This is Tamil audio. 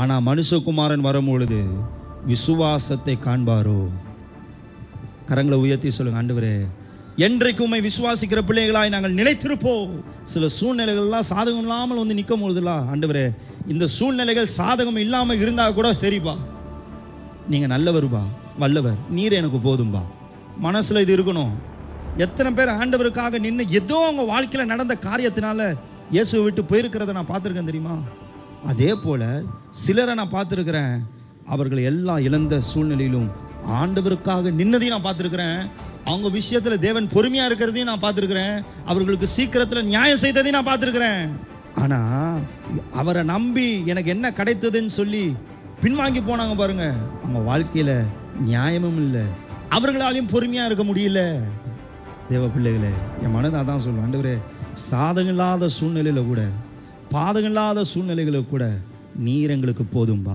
ஆனால் மனுஷகுமாரன் வரும்பொழுது விசுவாசத்தை காண்பாரோ? கரங்களை உயர்த்தி சொல்லுங்க ஆண்டவரே. என்றைக்கு உண்மை விசுவாசிக்கிற பிள்ளைகளாய் நாங்கள் நிலைத்திருப்போம். சில சூழ்நிலைகள்லாம் சாதகம் இல்லாமல் வந்து நிற்கும் பொழுதுலாம் ஆண்டவரே இந்த சூழ்நிலைகள் சாதகம் இல்லாமல் இருந்தால் கூட சரிப்பா. நீங்கள் நல்லவருப்பா வல்லவர் நீர் எனக்கு போதும்பா மனசில் இது இருக்கணும். எத்தனை பேர் ஆண்டவருக்காக நின்று ஏதோ அவங்க வாழ்க்கையில் நடந்த காரியத்தினால இயேசுவை விட்டு போயிருக்கிறத நான் பார்த்துருக்கேன் தெரியுமா? அதே போல் சிலரை நான் பார்த்துருக்குறேன். அவர்கள் எல்லாம் இழந்த சூழ்நிலையிலும் ஆண்டவருக்காக நின்னதையும் நான் பார்த்துருக்குறேன். அவங்க விஷயத்தில் தேவன் பொறுமையாக இருக்கிறதையும் நான் பார்த்துருக்குறேன். அவர்களுக்கு சீக்கிரத்தில் நியாயம் செய்ததையும் நான் பார்த்துருக்குறேன். ஆனால் அவரை நம்பி எனக்கு என்ன கிடைத்ததுன்னு சொல்லி பின்வாங்கி போனாங்க பாருங்க. அவங்க வாழ்க்கையில் நியாயமும் இல்லை. அவர்களாலையும் பொறுமையாக இருக்க முடியல. தேவ பிள்ளைகளே என் மனதை அதான் சொல்லுவேன் ஆண்டவரே சாதகம் இல்லாத சூழ்நிலையில் கூட பாதகம் இல்லாத சூழ்நிலைகளை கூட நீர் எங்களுக்கு போதும்பா.